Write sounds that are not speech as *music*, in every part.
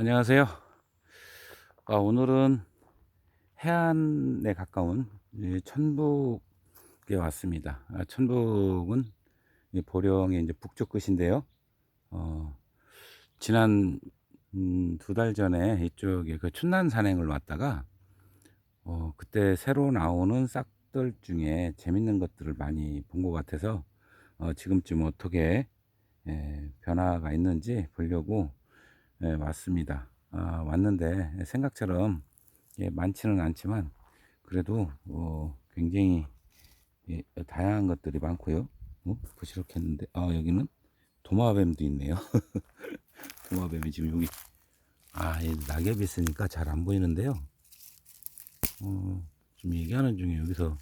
안녕하세요. 아, 오늘은 해안에 가까운 이 천북에 왔습니다. 아, 천북은 이 보령의 이제 북쪽 끝인데요. 어, 지난 음, 두달 전에 이쪽에 그 춘난 산행을 왔다가 어, 그때 새로 나오는 싹들 중에 재밌는 것들을 많이 본 것 같아서 어, 지금쯤 어떻게 예, 변화가 있는지 보려고 예, 왔습니다. 아, 왔는데 생각처럼 예, 많지는 않지만 그래도 어, 굉장히 예, 다양한 것들이 많고요. 어? 부시럭했는데 아 여기는 도마뱀도 있네요. *laughs* 도마뱀이 지금 여기 아이 낙엽이 있으니까 잘 안 보이는데요. 어, 지금 얘기하는 중에 여기서 요,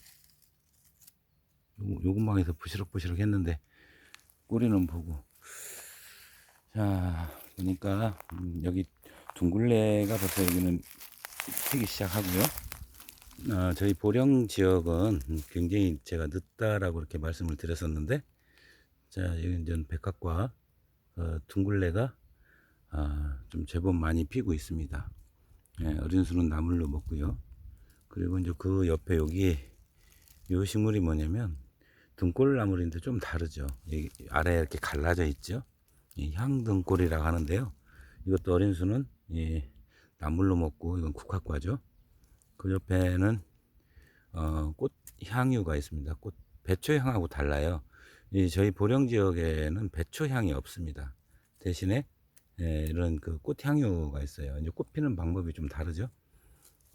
요금방에서 부시럭부시럭 했는데 꼬리는 보고 자 보니까 음, 여기 둥글레가 벌써 여기는 피기 시작하고요. 아, 저희 보령 지역은 굉장히 제가 늦다라고 이렇게 말씀을 드렸었는데, 자 여기 이제 백합과 어, 둥글레가 아, 좀 제법 많이 피고 있습니다. 예, 어린 수는 나물로 먹고요. 그리고 이제 그 옆에 여기 요 식물이 뭐냐면 등골 나물인데 좀 다르죠. 이 아래에 이렇게 갈라져 있죠. 이 향등골이라고 하는데요. 이것도 어린 수는 예, 나물로 먹고 이건 국화과죠. 그 옆에는 어, 꽃향유가 있습니다. 꽃 배초향하고 달라요. 이 저희 보령 지역에는 배초향이 없습니다. 대신에 예, 이런 그 꽃향유가 있어요. 이제 꽃 피는 방법이 좀 다르죠.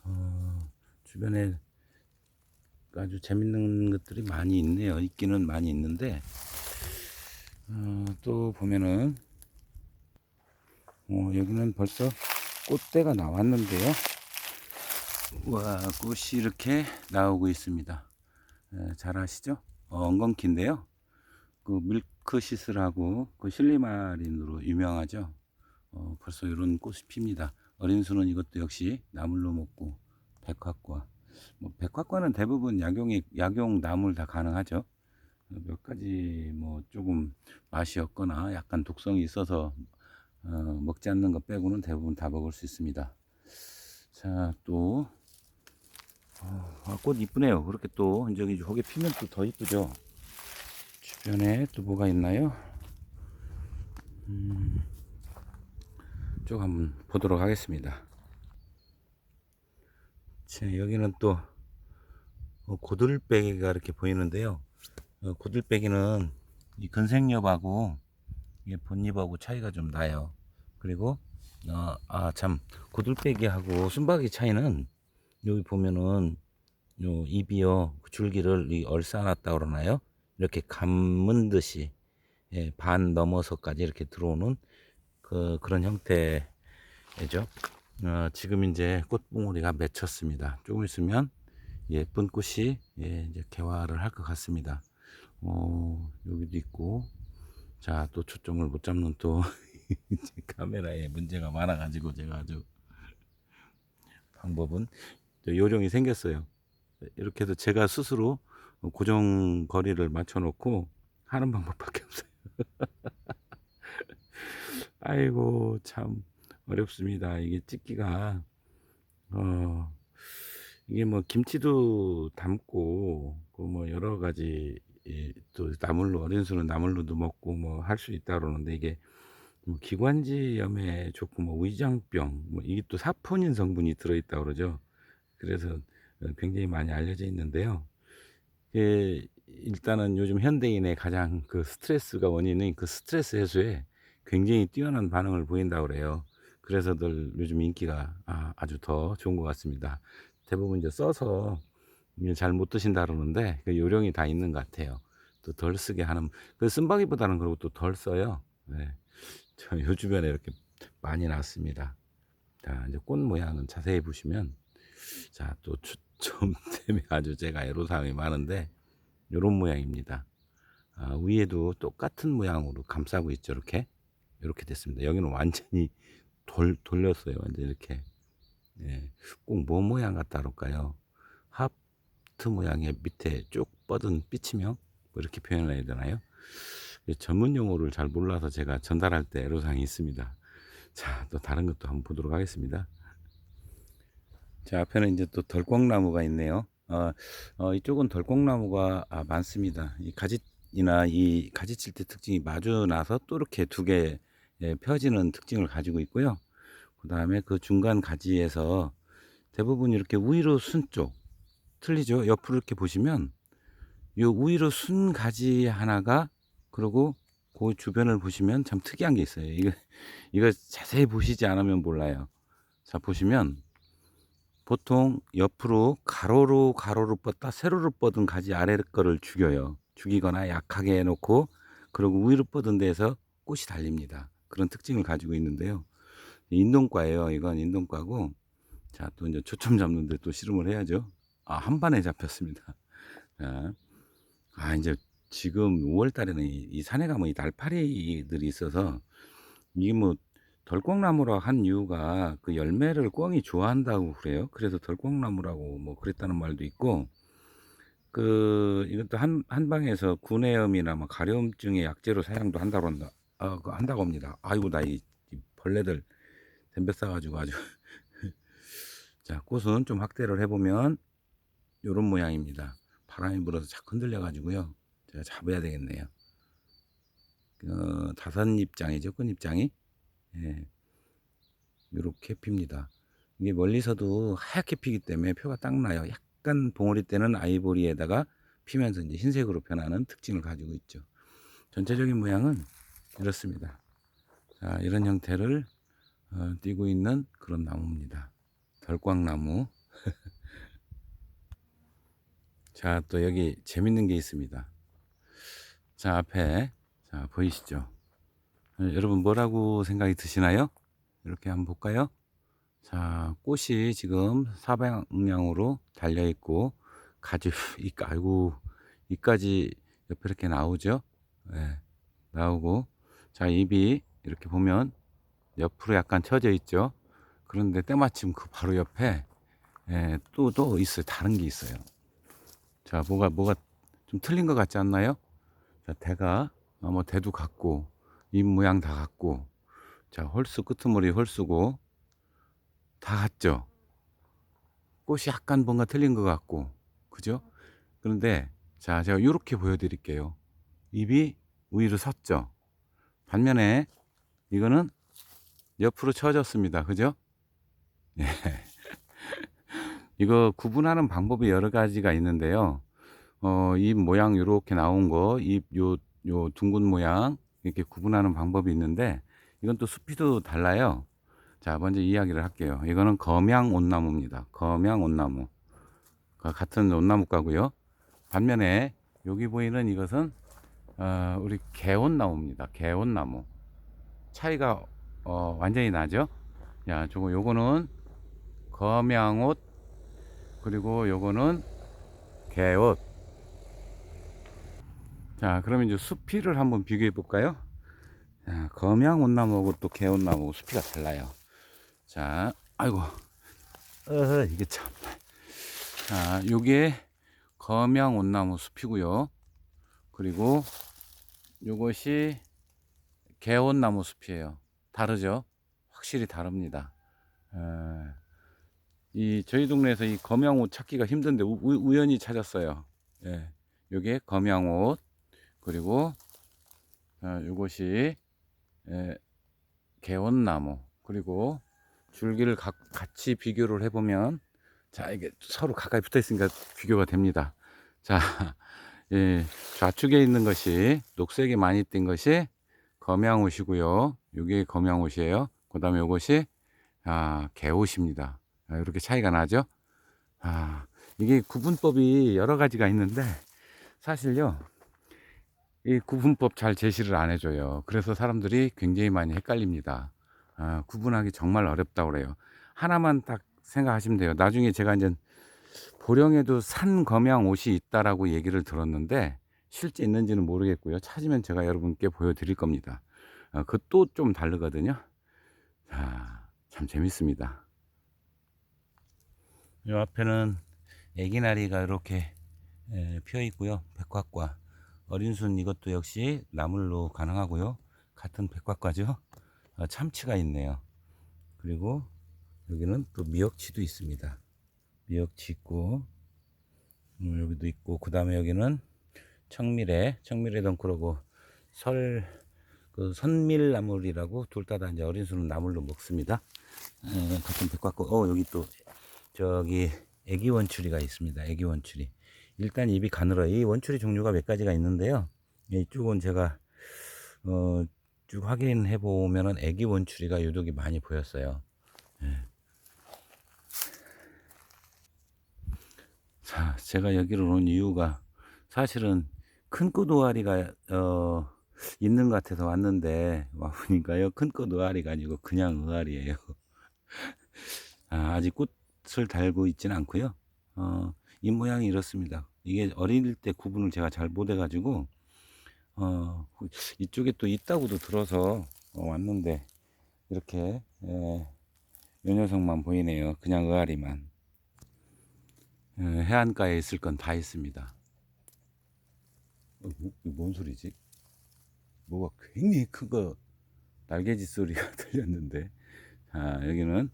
어, 주변에 아주 재밌는 것들이 많이 있네요. 있기는 많이 있는데 어, 또 보면은 어, 여기는 벌써 꽃대가 나왔는데요. 와 꽃이 이렇게 나오고 있습니다. 에, 잘 아시죠? 어, 엉겅퀴인데요. 그 밀크시스라고 그 실리마린으로 유명하죠. 어, 벌써 이런 꽃이 핍니다. 어린 수는 이것도 역시 나물로 먹고 백화과. 뭐 백화과는 대부분 약용이 약용 나물 다 가능하죠. 몇 가지 뭐 조금 맛이 없거나 약간 독성이 있어서 어, 먹지 않는 것 빼고는 대부분 다 먹을 수 있습니다. 자, 또, 어, 아, 꽃 이쁘네요. 그렇게 또, 저기, 저게 피면 또 더 이쁘죠? 주변에 또 뭐가 있나요? 음, 쭉 한번 보도록 하겠습니다. 자, 여기는 또, 어, 고들빼기가 이렇게 보이는데요. 어, 고들빼기는 이 근생엽하고 이게 본잎하고 차이가 좀 나요. 그리고 어, 아참 고들빼기하고 순박이 차이는 여기 보면은 요 잎이요 그 줄기를 이 얼싸놨다 그러나요? 이렇게 감은 듯이 예, 반 넘어서까지 이렇게 들어오는 그 그런 형태죠. 어, 지금 이제 꽃봉오리가 맺혔습니다. 조금 있으면 예쁜 꽃이 예, 이제 개화를 할 것 같습니다. 어, 여기도 있고 자, 또 초점을 못 잡는 또 *laughs* 카메라에 문제가 많아가지고 제가 아주 방법은 요령이 생겼어요. 이렇게 해서 제가 스스로 고정 거리를 맞춰놓고 하는 방법밖에 없어요. *laughs* 아이고 참 어렵습니다. 이게 찍기가 어 이게 뭐 김치도 담고 그 뭐 여러 가지 이, 또 나물로 어린 수는 나물로도 먹고 뭐 할 수 있다 그러는데 이게 뭐 기관지염에 좋고 뭐 위장병 뭐 이게 또 사포닌 성분이 들어있다 그러죠. 그래서 굉장히 많이 알려져 있는데요. 예, 일단은 요즘 현대인의 가장 그 스트레스가 원인인 그 스트레스 해소에 굉장히 뛰어난 반응을 보인다 그래요. 그래서들 요즘 인기가 아, 아주 더 좋은 것 같습니다. 대부분 이제 써서 잘 못 드신다 그러는데 그 요령이 다 있는 것 같아요. 또 덜 쓰게 하는 그 쓴바기보다는 그리고 또 덜 써요. 네. 저요 *laughs* 주변에 이렇게 많이 났습니다. 자 이제 꽃 모양은 자세히 보시면 자또 초점 *laughs* 때문에 아주 제가 애로사항이 많은데 이런 모양입니다. 아, 위에도 똑같은 모양으로 감싸고 있죠 이렇게 이렇게 됐습니다. 여기는 완전히 돌 돌렸어요. 완전 이렇게 예, 꼭 뭐 모양 같다 그럴까요? 하트 모양의 밑에 쭉 뻗은 삐치명 뭐 이렇게 표현을 해야 되나요? 전문 용어를 잘 몰라서 제가 전달할 때 애로사항이 있습니다. 자, 또 다른 것도 한번 보도록 하겠습니다. 자, 앞에는 이제 또 덜꽁나무가 있네요. 어, 어, 이쪽은 덜꽁나무가 아, 많습니다. 이 가지나 이 가지칠대 특징이 마주 나서 또 이렇게 두개 예, 펴지는 특징을 가지고 있고요. 그 다음에 그 중간 가지에서 대부분 이렇게 우위로 순 쪽, 틀리죠? 옆으로 이렇게 보시면 요 우위로 순 가지 하나가 그리고 그 주변을 보시면 참 특이한 게 있어요. 이거 이거 자세히 보시지 않으면 몰라요. 자 보시면 보통 옆으로 가로로 가로로 뻗다 세로로 뻗은 가지 아래 거를 죽여요. 죽이거나 약하게 해놓고 그리고 우위로 뻗은 데에서 꽃이 달립니다. 그런 특징을 가지고 있는데요. 인동과예요. 이건 인동과고 자 또 이제 초점 잡는데 또 실험을 해야죠. 아 한 반에 잡혔습니다. 자, 아 이제 지금 5월 달에는 이, 이 산에 가면 이 날파리들이 있어서 이게 뭐 덜꽁나무라 한 이유가 그 열매를 꿩이 좋아한다고 그래요. 그래서 덜꽁나무라고 뭐 그랬다는 말도 있고 그 이것도 한 한방에서 구내염이나 뭐 가려움증의 약재로 사용도 한다고 한다. 아, 그 한다고 합니다. 아이고 나 이 벌레들 덤벼 싸가지고 아주 *laughs* 자 꽃은 좀 확대를 해보면 요런 모양입니다. 바람이 불어서 자꾸 흔들려 가지고요. 제가 잡아야 되겠네요. 어, 다섯 입장이죠. 끝 입장이. 예. 요렇게 핍니다. 이게 멀리서도 하얗게 피기 때문에 표가 딱 나요. 약간 봉오리 때는 아이보리에다가 피면서 이제 흰색으로 변하는 특징을 가지고 있죠. 전체적인 모양은 이렇습니다. 자, 이런 형태를 어, 띠고 있는 그런 나무입니다. 덜광나무. *laughs* 자, 또 여기 재밌는 게 있습니다. 자, 앞에 자, 보이시죠? 어, 여러분 뭐라고 생각이 드시나요? 이렇게 한번 볼까요? 자, 꽃이 지금 사방향으로 달려 있고 가지 이 아이고 이까지 옆에 이렇게 나오죠? 네, 나오고 자, 입이 이렇게 보면 옆으로 약간 처져 있죠? 그런데 때마침 그 바로 옆에 예, 또, 또 있어요. 다른 게 있어요. 자, 뭐가, 뭐가 좀 틀린 것 같지 않나요? 자, 대가, 어, 뭐, 대도 같고, 입 모양 다 같고, 자, 홀수, 끄트머리 홀수고, 다 같죠? 꽃이 약간 뭔가 틀린 것 같고, 그죠? 그런데, 자, 제가 이렇게 보여드릴게요. 입이 위로 섰죠? 반면에, 이거는 옆으로 쳐졌습니다. 그죠? 예. 이거 구분하는 방법이 여러 가지가 있는데요. 어, 입 모양 이렇게 나온 거, 입 요, 요 둥근 모양 이렇게 구분하는 방법이 있는데 이건 또 숲이도 달라요. 자, 먼저 이야기를 할게요. 이거는 검양 온나무입니다. 검양 온나무. 같은 온나무가고요. 반면에 여기 보이는 이것은 어, 우리 개온나무입니다. 개온나무. 차이가 어, 완전히 나죠? 야, 저거 요거는 검양옷 그리고 요거는 개옷. 자, 그러면 이제 수피를 한번 비교해 볼까요? 자, 검양 온나무하고 또 개온나무 수피가 달라요. 자, 아이고, 어, 이게 참. 자, 요게 검양 온나무 숲이고요. 그리고 요것이 개온나무 숲이에요. 다르죠? 확실히 다릅니다. 에, 이 저희 동네에서 이 검양옷 찾기가 힘든데 우, 우 연히 찾았어요. 예, 요게 검양옷 그리고 어, 요것이 예, 개원나무 그리고 줄기를 가, 같이 비교를 해보면 자 이게 서로 가까이 붙어 있으니까 비교가 됩니다. 자 *laughs* 예, 좌측에 있는 것이 녹색이 많이 띈 것이 검양옷이고요. 요게 검양옷이에요. 그 다음에 요것이 아, 개옷입니다. 아, 이렇게 차이가 나죠? 아, 이게 구분법이 여러 가지가 있는데, 사실요, 이 구분법 잘 제시를 안 해줘요. 그래서 사람들이 굉장히 많이 헷갈립니다. 아, 구분하기 정말 어렵다고 그래요. 하나만 딱 생각하시면 돼요. 나중에 제가 이제 보령에도 산 검양 옷이 있다라고 얘기를 들었는데, 실제 있는지는 모르겠고요. 찾으면 제가 여러분께 보여드릴 겁니다. 어, 그것도 좀 다르거든요. 자, 참 재밌습니다. 이 앞에는 애기나리가 이렇게 피어 있고요. 백화과 어린순 이것도 역시 나물로 가능하고요. 같은 백화과죠. 아, 참치가 있네요. 그리고 여기는 또 미역치도 있습니다. 미역치 있고 음, 여기도 있고 그 다음에 여기는 청미래 청미래 덩크라고 설 그 선밀나물이라고 둘 다 다 이제 어린 수는 나물로 먹습니다. 에, 같은 백과꽃 어 여기 또 저기 애기 원추리가 있습니다. 애기 원추리 일단 입이 가늘어 이 원추리 종류가 몇 가지가 있는데요. 이쪽은 제가 어, 쭉 확인해 보면은 애기 원추리가 유독이 많이 보였어요. 예. 자, 제가 여기로 온 이유가 사실은 큰꽃 오아리가 어, 있는 것 같아서 왔는데 와 보니까요 큰꽃 오아리가 아니고 그냥 오아리예요. *laughs* 아, 아직 꽃 을 달고 있지는 않고요. 어, 이 모양이 이렇습니다. 이게 어릴 때 구분을 제가 잘 못해가지고 어, 이쪽에 또 있다고도 들어서 어, 왔는데 이렇게 예, 요 녀석만 보이네요. 그냥 의아리만. 예, 해안가에 있을 건 다 있습니다. 어, 뭐, 뭔 소리지? 뭐가 굉장히 큰거 날개짓 소리가 *laughs* 들렸는데 자 여기는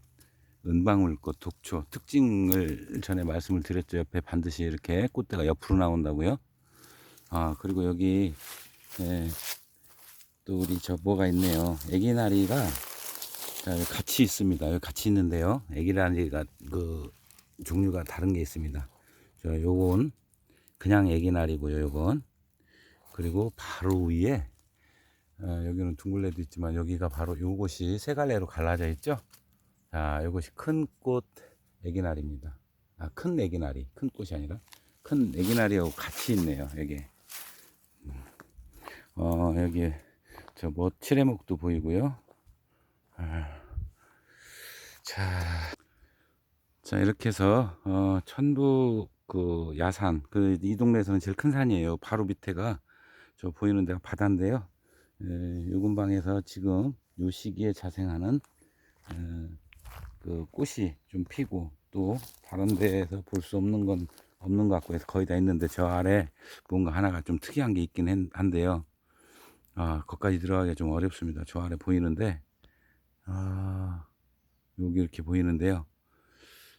은방울꽃 독초 특징을 전에 말씀을 드렸죠. 옆에 반드시 이렇게 꽃대가 옆으로 나온다고요. 아 그리고 여기 예, 또 우리 저 뭐가 있네요. 애기나리가 같이 있습니다. 여기 같이 있는데요. 애기나리가 그 종류가 다른 게 있습니다. 저 요건 그냥 애기나리고요. 요건 그리고 바로 위에 어, 여기는 둥글레도 있지만 여기가 바로 요것이 세 갈래로 갈라져 있죠. 자, 요것이 큰 꽃 애기나리입니다. 아, 큰 애기나리, 큰 꽃이 아니라 큰 애기나리하고 같이 있네요. 여기. 어, 여기 저 뭐 칠해목도 보이고요. 아, 자, 자 이렇게 해서 어, 천부 그 야산 그 이 동네에서는 제일 큰 산이에요. 바로 밑에가 저 보이는 데가 바다인데요. 에, 요 근방에서 지금 요 시기에 자생하는 에, 그 꽃이 좀 피고 또 다른 데에서 볼 수 없는 건 없는 것 같고 해서 거의 다 있는데 저 아래 뭔가 하나가 좀 특이한 게 있긴 한- 한데요. 아, 거기까지 들어가기가 좀 어렵습니다. 저 아래 보이는데, 아, 여기 이렇게 보이는데요.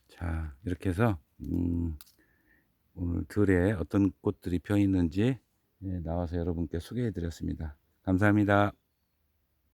자, 이렇게 해서, 음, 오늘 들에 어떤 꽃들이 펴 있는지 예, 나와서 여러분께 소개해 드렸습니다. 감사합니다.